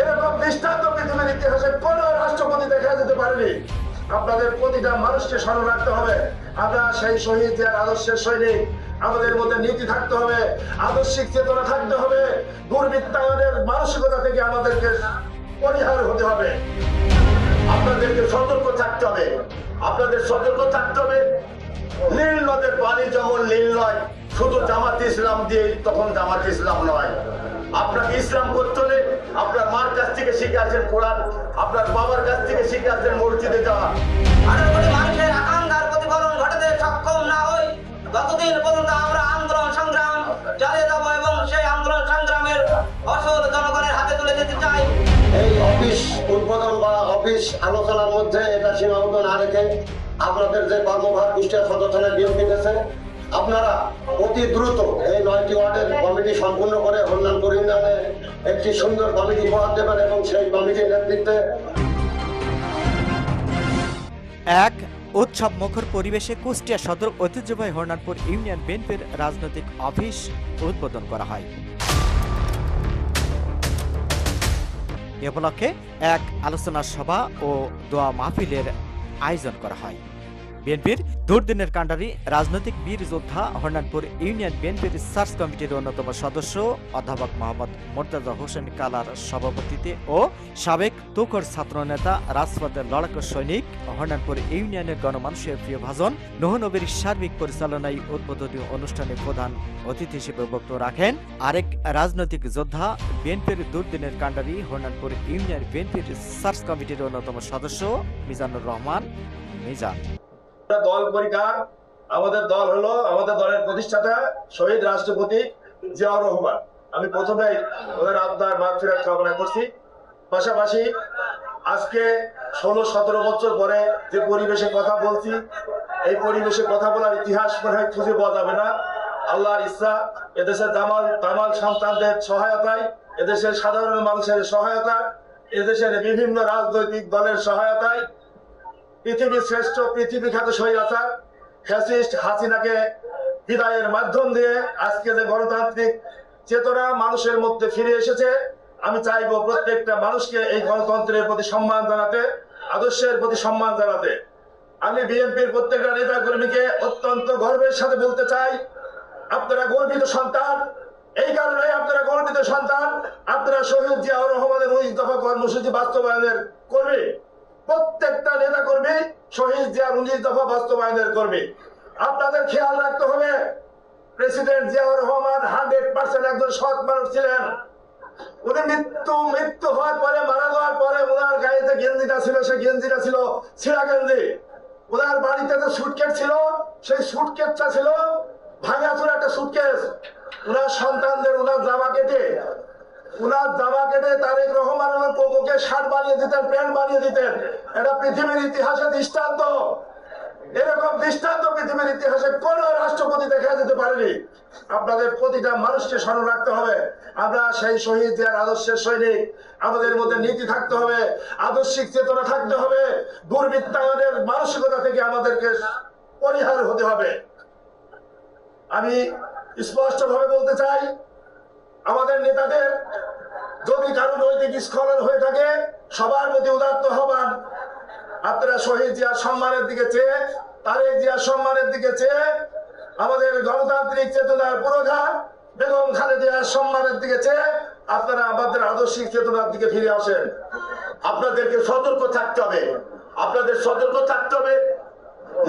এরকম দৃষ্টান্ত পৃথিবীর ইতিহাসে কোন রাষ্ট্রপতি দেখা যেতে পারেনি। আপনাদের প্রতিটা মানুষকে স্মরণ রাখতে হবে, আমরা সেই শহীদ জিয়ার আদর্শের সৈনিক, আমাদের মধ্যে নীতি থাকতে হবে, আদর্শিক চেতনা থাকতে হবে, দুর্বৃত্তায়নের মানসিকতা থেকে আমাদেরকে পরিহার হতে হবে। আপনাদেরকে সতর্ক থাকতে হবে, আপনাদের সতর্ক থাকতে হবে। নীল নদের পানি যেমন নীল নয়, শুধু জামাত ইসলাম দিয়ে তখন জামাত ইসলাম নয়। আপনাকে ইসলাম করতে হলে আপনার মার কাছ থেকে শিখে আসেন কোরআন আপনার বাবার কাছ থেকে শিখে আসেন মসজিদে যাওয়া। আঠারো কোটি মানুষের আকাঙ্ক্ষার প্রতিফলন ঘটাতে সক্ষম না হই ততদিন পর্যন্ত আমরা আন্দোলন সংগ্রাম চালিয়ে যাব এবং সেই আন্দোলন সংগ্রামের ফসল জনগণের হাতে তুলে দিতে চাই। এই অফিস উদ্বোধন বা অফিস আলোচনার মধ্যে এটা সীমাবদ্ধ না রেখে আপনাদের যে কর্মভার কুষ্টিয়া থানায় নিয়োগ দিতেছে আপনারা অতি দ্রুত এই নয়টি ওয়ার্ডের কমিটি সম্পূর্ণ করে হরনামপুর ইউনিয়নে একটি সুন্দর কমিটি উপহার দেবেন এবং সেই কমিটির নেতৃত্বে এক উৎসব মুখর পরিবেশে কুষ্টিয়া সদর ঐতিহ্যবাহী হরনানপুর ইউনিয়ন বিএনপির রাজনৈতিক অফিস উদ্বোধন করা হয়। এ উপলক্ষে এক আলোচনা সভা ও দোয়া মাহফিলের আয়োজন করা হয়। বিএনপির দুর্দিনের কাণ্ডারি রাজনৈতিক বীর যোদ্ধা হরনানপুর ইউনিয়ন বিএনপির সার্চ কমিটির অন্যতম সদস্য অধ্যাপক মোহাম্মদ মোর্তাজা হোসেন কালার সভাপতিতে ও সাবেক তুখর ছাত্রনেতা রাজপথের লড়াকু সৈনিক হরনানপুর ইউনিয়নের গণমানুষের প্রিয় ভাজন নহনবীর সার্বিক পরিচালনায় উদ্বোধনী অনুষ্ঠানে প্রধান অতিথি হিসেবে বক্তব্য রাখেন। আরেক রাজনৈতিক যোদ্ধা বিএনপির দুর্দিনের কাণ্ডারি হরনানপুর ইউনিয়ন বিএনপির সার্চ কমিটির অন্যতম সদস্য মিজানুর রহমান মিজান। দল পরিকার আমাদের দল হলো, আমাদের দলের প্রতিষ্ঠাতা শহীদ রাষ্ট্রপতি জিয়াউর রহমান। আমি প্রথমে ওদের আবদার মাগফিরাত কামনা করছি। পাশাপাশি আজকে ষোলো, সতেরো বছর পরে যে পরিবেশে কথা বলছি, এই পরিবেশে কথা বলার ইতিহাস মনে হয় খুঁজে পাওয়া যাবে না। আল্লাহর ইচ্ছা, এদেশের দামাল তামাল সন্তানদের সহায়তায়, এদেশের সাধারণ মানুষের সহায়তা এদেশের বিভিন্ন রাজনৈতিক দলের সহায়তায় পৃথিবীর শ্রেষ্ঠ পৃথিবী খ্যাত স্বৈরাচার, ফ্যাসিস্ট হাসিনাকে বিদায়ের মাধ্যম দিয়ে আজকে যে গণতান্ত্রিক চেতনা মানুষের মধ্যে ফিরে এসেছে, আমি চাইব প্রত্যেকটা মানুষকে এই গণতন্ত্রের প্রতি সম্মান জানাতে, আদর্শের প্রতি সম্মান জানাতে। আমি বিএনপির প্রত্যেকটা নেতা কর্মীকে অত্যন্ত গর্বের সাথে বলতে চাই, আপনারা গর্বিত সন্তান, এই কারণে আপনারা গর্বিত সন্তান, আপনারা শহীদ জিয়াউর রহমানের উনিশ দফা কর্মসূচি বাস্তবায়নের কর্মী। প্রত্যেকটা নেতা কর্মী শহীদ জিয়ার উনিশ দফা বাস্তবায়নের কর্মী। আপনাদের খেয়াল রাখতে হবে, president Ziaur Rahman hundred percent একজন সৎ মানুষ ছিলেন। উনি মৃত্যু মৃত্যু হওয়ার পরে, মারা যাওয়ার পরে ওনার যে গেঞ্জিটা ছিল, সেই গেঞ্জিটা ছিল ছিঁড়া গেঞ্জি। ওনার বাড়িতে যে সুটকেস ছিল, সেই সুটকেসটা ছিল ভাঙাচুর একটা সুটকেস ওনার সন্তানদের ওনার জামা কেটে উনার জামা কেটে তারেক রহমান ওনার কোকোকে শার্ট বানিয়ে দিতেন, প্যান্ট বানিয়ে দিতেন। এটা পৃথিবীর ইতিহাসে দৃষ্টান্ত। এরকম দৃষ্টান্ত পৃথিবীর ইতিহাসে কোন রাষ্ট্রপতি দেখা যেতে পারেনি। আপনাদের প্রতিটা মানুষকে স্মরণ রাখতে হবে। আমরা সেই শহীদ জিয়ার আদর্শের সৈনিক। আমাদের মধ্যে নীতি থাকতে হবে, আদর্শিক চেতনা থাকতে হবে। দুর্বৃত্তায়নের মানসিকতা থেকে আমাদেরকে পরিহার হতে হবে। আমি স্পষ্ট ভাবে বলতে চাই আমাদের নেতাদের যদি কারও নৈতিক স্খলন হয়ে থাকে, সবার প্রতি উদাত্ত হবান আপনারা শহীদ জিয়ার সম্মানের দিকে চেয়ে, তারেক জিয়ার সম্মানের দিকে চেয়ে, আমাদের গণতান্ত্রিক চেতনার পুরোধার বেগম খালেদিয়ার সম্মানের দিকে চেয়ে, আপনারা আমাদের আদর্শিক চেতনার দিকে ফিরে আসেন। আপনাদেরকে সতর্ক থাকতে হবে। আপনাদের সতর্ক থাকতে হবে।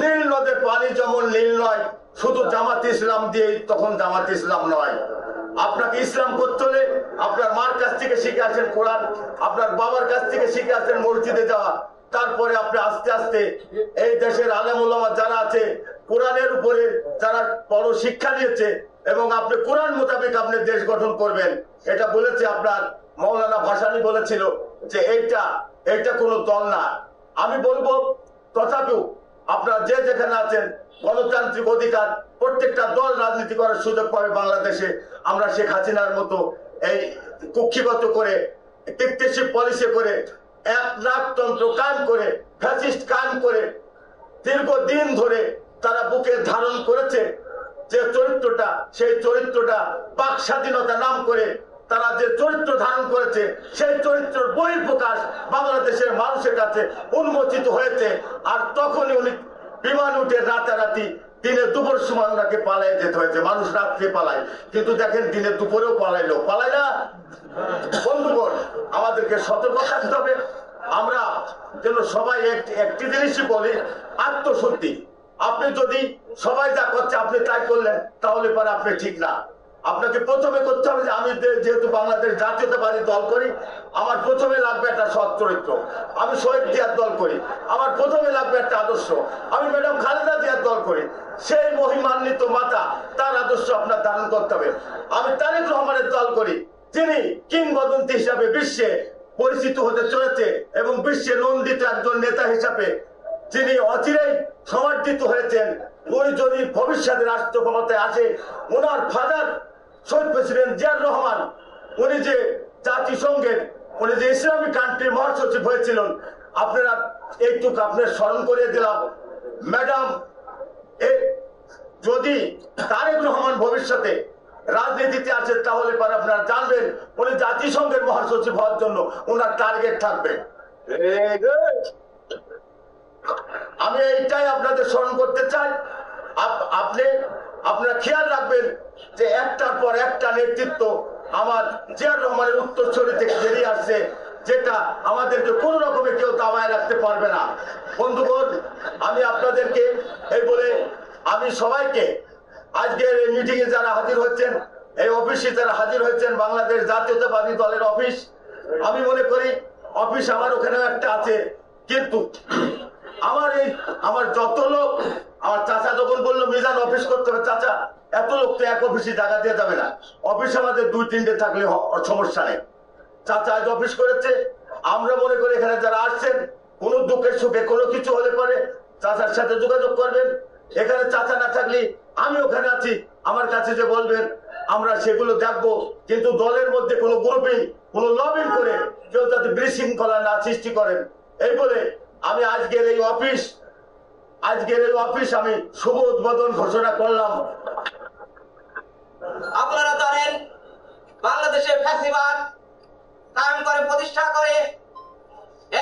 নীল নদের পানি যেমন নীল নয়, শুধু জামাত ইসলাম দিয়ে তখন জামাত ইসলাম নয়। আপনাকে ইসলাম করতে হলে আপনার মার কাছ থেকে শিখে আসেন কোরআন, আপনার বাবার কাছ থেকে শিখে আসেন মসজিদে যাওয়া। তারপরে আপনি আস্তে আস্তে এই দেশের আলেম ওলামা যারা আছে, কোরআনের উপরে যারা বড় শিক্ষা দিয়েছে এবং আপনি কোরআন মোতাবেক আপনি দেশ গঠন করবেন, এটা বলেছে আপনার মৌলানা ভাসানি বলেছিল যে এইটা এইটা কোনো দল না। আমি বলব, তথাপিও আপনারা যে যেখানে আছেন গণতান্ত্রিক অধিকার, প্রত্যেকটা দল রাজনীতি করার সুযোগ পাবে বাংলাদেশে। আমরা শেখ হাসিনার মতো এই কুক্ষিগত করে টিকটিসি পলিসি করে, এক রাজতন্ত্র কান করে, ফ্যাসিস্ট কান করে, দীর্ঘদিন ধরে তারা বুকে ধারণ করেছে যে চরিত্রটা, সেই চরিত্রটা বাক স্বাধীনতা নাম করে তারা যে চরিত্র ধারণ করেছে, সেই চরিত্রের বহিঃপ্রকাশ বাংলাদেশের মানুষের কাছে উন্মোচিত হয়েছে। আর তখনই উনি বিমান উঠে রাতারাতি দিনে দুপুর সময় ওনাকে পালাই যেতে হয়েছে। মানুষ রাত্রে পালায়। কিন্তু দেখেন দিনে দুপুরেও পালাইলো। পালাই না? বন্ধুগণ, আমাদেরকে সতর্ক থাকতে হবে। আমরা যেন সবাই এক- একটি জিনিসই বলি আত্মসত্যি আপনি যদি সবাই যা করছে, আপনি তাই করলেন, তাহলে পরে আপনি ঠিক না। আপনাকে প্রথমে করতে হবে যে আমি যেহেতু বাংলাদেশ জাতীয়তাবাদী দল করি, আমার প্রথমে লাগবে একটা সৎ চরিত্র। আমি শহীদ জিয়ার দল করি, আমার প্রথমে লাগবে একটা আদর্শ। আমি ম্যাডাম খালেদা জিয়ার দল করি, সেই মহিমান্বিত মাতা তার আদর্শ আপনার ধারণ করতে হবে। আমি তারেক রহমানের দল করি তিনি কিংবদন্তি হিসাবে বিশ্বে পরিচিত হতে চলেছে এবং বিশ্বে নন্দিত একজন নেতা হিসাবে যিনি অচিরেই সমর্থিত হয়েছেন, উনি যদি ভবিষ্যতে রাষ্ট্র ক্ষমতায় আসে ওনার ফাদার শহীদ প্রেসিডেন্ট জিয়ার রহমান উনি যে জাতিসংঘের উনি যে ইসলামিক কান্ট্রির মহাসচিব হয়েছিলেন আপনারা এইটুকু আপনার স্মরণ করে দিলাম। ম্যাডাম এ যদি তারেক রহমান ভবিষ্যতে রাজনীতিতে আছে তাহলে পরে আপনারা জানবেন উনি জাতিসংঘের মহাসচিব হওয়ার জন্য ওনার টার্গেট থাকবে। আমি এইটাই আপনাদের স্মরণ করতে চাই। আপ- আপনি আপনারা খেয়াল রাখবেন যে একটার পর একটা নেতৃত্ব আমার জিয়ার রহমানের উত্তরসূরি থেকে বেরিয়ে আসছে, যেটা আমাদেরকে কোনো রকমে কেউ দাবায় রাখতে পারবে না। বন্ধুগণ, আমি আপনাদেরকে এই বলে আমি সবাইকে আজকের এই মিটিং এ যারা হাজির হচ্ছেন এই অফিসে যারা হাজির হয়েছেন, বাংলাদেশ জাতীয়তাবাদী দলের অফিস আমি মনে করি অফিস আমার ওখানেও একটা আছে। কিন্তু আমার এই, আমার যত লোক, আমার চাচা যখন বলল, মিজান অফিস করতে হবে, চাচা এত লোক তো এক অফিসে জায়গা দিয়ে যাবে না। অফিস আমাদের দুই, তিনটে থাকলে সমস্যা নেই। চাচা আজ অফিস করেছে, আমরা মনে করি এখানে যারা আসছেন, কোনো দুঃখের সুখে কোনো কিছু হলে পরে চাচার সাথে যোগাযোগ করবেন। এখানে চাচা না থাকলে আমি ওখানে আছি, আমার কাছে যে বলবেন, আমরা সেগুলো দেখব। কিন্তু দলের মধ্যে কোনো গ্রুপিং কোনো লবিং করে কেউ যাতে বিশৃঙ্খলা না সৃষ্টি করেন। এই বলে আমি আজকের এই অফিস আজকের এই অফিস আমি শুভ উদ্বোধন ঘোষণা করলাম। আপনারা জানেন, বাংলাদেশে ফ্যাসিবাদ কায়েম করে, প্রতিষ্ঠা করে।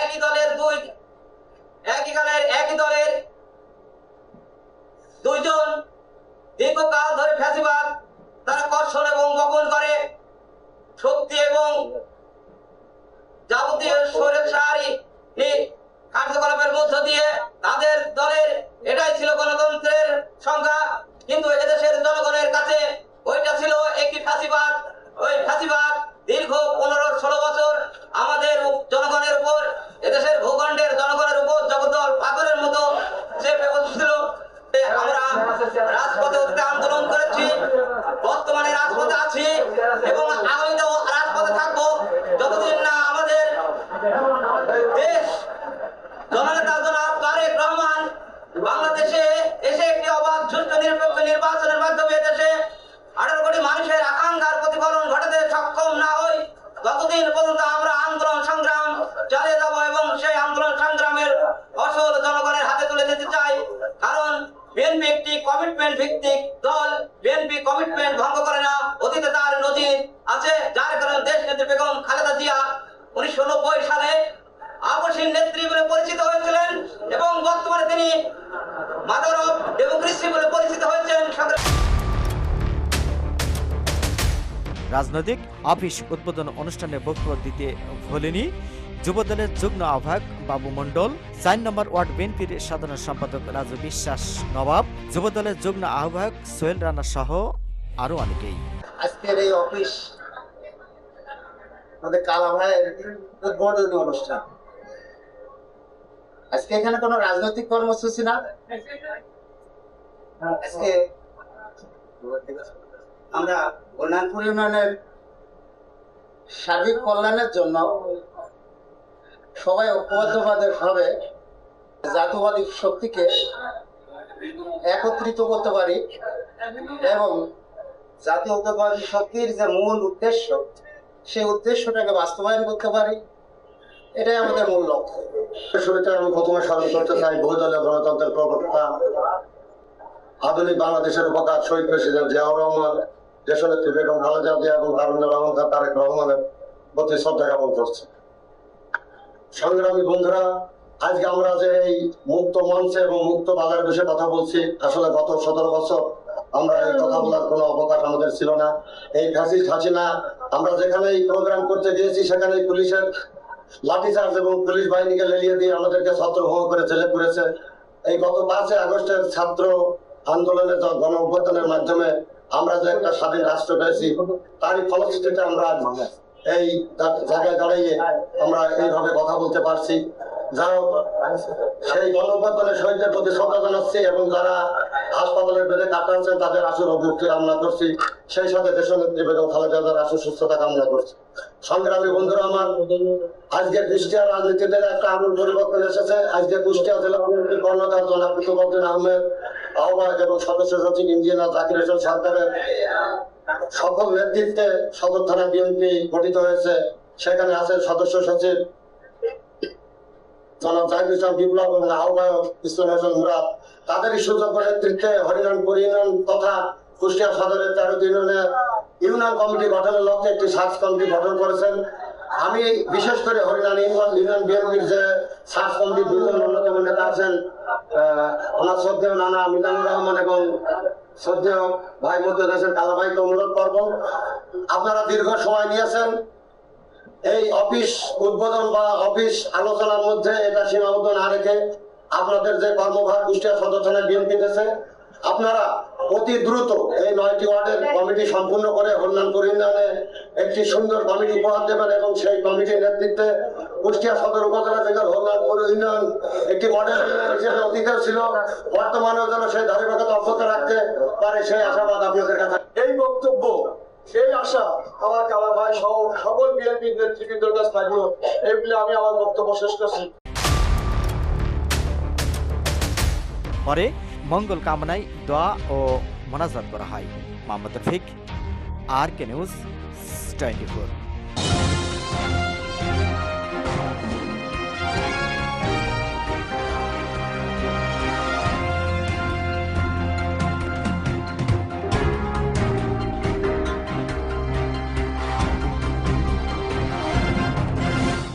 একই দলের দুই, একই দলের একই দলের দুইজন দীর্ঘকাল ধরে ফ্যাসিবাদ, তারা কর্ষণ এবং বপন করে। শক্তি এবং যাবতীয় এই কার্যকলাপের মধ্য দিয়ে বিএনপি একটি কমিটমেন্ট ভিত্তিক দল। বিএনপি কমিটমেন্ট ভঙ্গ করে না। অতীতে তার নজির আছে। যার কারণে দেশ নেত্রী বেগম খালেদা জিয়া উনিশশো নব্বই সালে আপসীন নেত্রী বলে পরিচিত হয়েছিলেন এবং বর্তমানে তিনি মাদার অফ ডেমোক্রেসি বলে পরিচিত হয়েছেন। রাজনৈতিক, অফিস, উদ্বোধন অনুষ্ঠানে বক্তব্য দিতে ভোলেনি। যুবদলের যুগ্ম আহ্বায়ক বাবু মণ্ডল, চার নম্বর ওয়ার্ড বিএনপির সাধারণ সম্পাদক রাজু বিশ্বাস নবাব, যুবদলের যুগ্ম আহ্বায়ক সোহেল রানা সহ আরও অনেকেই। আজকের এই অফিস আমাদের কালা ভাইয়ের উদ্বোধনী অনুষ্ঠান। আজকে এখানে কোনো রাজনৈতিক কর্মসূচি না? আজকে আমরা কল্যাণপুর সার্বিক কল্যাণের জন্য সবাই ঐক্যবদ্ধভাবে ভাবে, জাতীয়বাদী শক্তিকে একত্রিত করতে পারি এবং জাতীয়তাবাদী শক্তির যে মূল উদ্দেশ্য, সেই উদ্দেশ্যটাকে বাস্তবায়ন করতে পারি। এটাই আমাদের মূল লক্ষ্য। শুরুতে আমি প্রথমে স্মরণ করতে চাই, বহুদলীয় গণতন্ত্রের প্রবক্তা, আধুনিক বাংলাদেশের উপকার শহীদ প্রেসিডেন্ট জিয়াউর রহমান, দেশনেত্রী বেগম খালেদা জিয়া এবং হারুনুর রহমান তারেক রহমানের প্রতি শ্রদ্ধা জ্ঞাপন করছে। সংগ্রামী বন্ধুরা, আজকে আমরা যে এই মুক্ত মঞ্চে এবং মুক্ত বাজার বিষয়ে কথা বলছি, আসলে গত সতেরো বছর আমরা এই কথা বলার কোনো অবকাশ আমাদের ছিল না। এই ফ্যাসিস্ট হাসিনা, আমরা যেখানেই প্রোগ্রাম করতে গিয়েছি, সেখানেই পুলিশের লাঠিচার্জ এবং পুলিশ বাহিনীকে লেলিয়ে দিয়ে আমাদেরকে ছত্রভঙ্গ করে জেলে পুরেছে এই গত পাঁচই আগস্টের ছাত্র আন্দোলনের গণ অভ্যুত্থানের মাধ্যমে আমরা যে একটা স্বাধীন রাষ্ট্র পেয়েছি, তারই ফলশ্রুতিতে আমরা এই জায়গায় দাঁড়িয়ে আমরা এইভাবে কথা বলতে পারছি। যাও সেই গণঅভ্যুত্থানের শহীদদের প্রতি শ্রদ্ধা জানাচ্ছি এবং যারা হাসপাতালের বেডে কাটাচ্ছেন তাদের আসল মুক্তি কামনা করছি। সেই সাথে দেশনেত্রী বেগম খালেদা জিয়ার আসল সুস্থতা কামনা করছি। সংগ্রামী বন্ধুরা আমার আজকে কুষ্টিয়া রাজনীতিতে একটা আমূল পরিবর্তন এসেছে। আজকে কুষ্টিয়া জেলা বিএনপির কর্ণধার জনাব কুতুবুদ্দিন আহমেদ আহ্বায়ক এবং সদস্য সচিব ইঞ্জিনিয়ার জাকির হোসেন সরকারের সফল নেতৃত্বে সদর থানা বিএনপি গঠিত হয়েছে। সেখানে আছেন সদস্য সচিব জনাব জাহির ইসলাম বিপ্লব এবং আহ্বায়ক ইসলাম মুরাদ। তাদেরই সুযোগ্য নেতৃত্বে ইউনিয়ন তথা কুষ্টিয়া সদরের তেরোটি ইউনিয়নে ইউনিয়ন কমিটি গঠনের লক্ষ্যে একটি সার্চ কমিটি গঠন করেছেন। আমি বিশেষ করে হরিনান ইউনিয়ন ইউনিয়ন বিএনপির যে সার্চ দুজন অন্যতম নেতা আছেন ওনার শ্রদ্ধেয় নানা মিজানুর রহমান এবং শ্রদ্ধেয় ভাই মধ্যে আছেন কালাভাইকে অনুরোধ করব। আপনারা দীর্ঘ সময় নিয়েছেন। এই অফিস উদ্বোধন বা অফিস আলোচনার মধ্যে এটা সীমাবদ্ধ না রেখে আপনাদের যে কর্মভার কুষ্টিয়া সদর আপনারা অতি দ্রুত এই নয়টি ওয়ার্ডের কমিটি সম্পূর্ণ করে হরিনানপুর ইউনিয়নে একটি সুন্দর কমিটি উপহার দেবেন এবং সেই কমিটির নেতৃত্বে কুষ্টিয়া সদর উপজেলা থেকে হরিনানপুর ইউনিয়ন একটি মডেল হিসেবে অতীতেও ছিল। বর্তমানেও যেন সেই ধারাবাহিকতা অব্যাহত রাখতে পারে সেই আশাবাদ আপনাদের কাছে। এই বক্তব্য সেই আশা আমার কালা ভাই সহ সকল বিএনপি নেতৃবৃন্দের কাছে থাকল। এই বলে আমি আমার বক্তব্য শেষ করছি। পরে মঙ্গল কামনায় দোয়া ও মোনাজাত করা হয়। Mohammad Rafiq R K news, twenty four.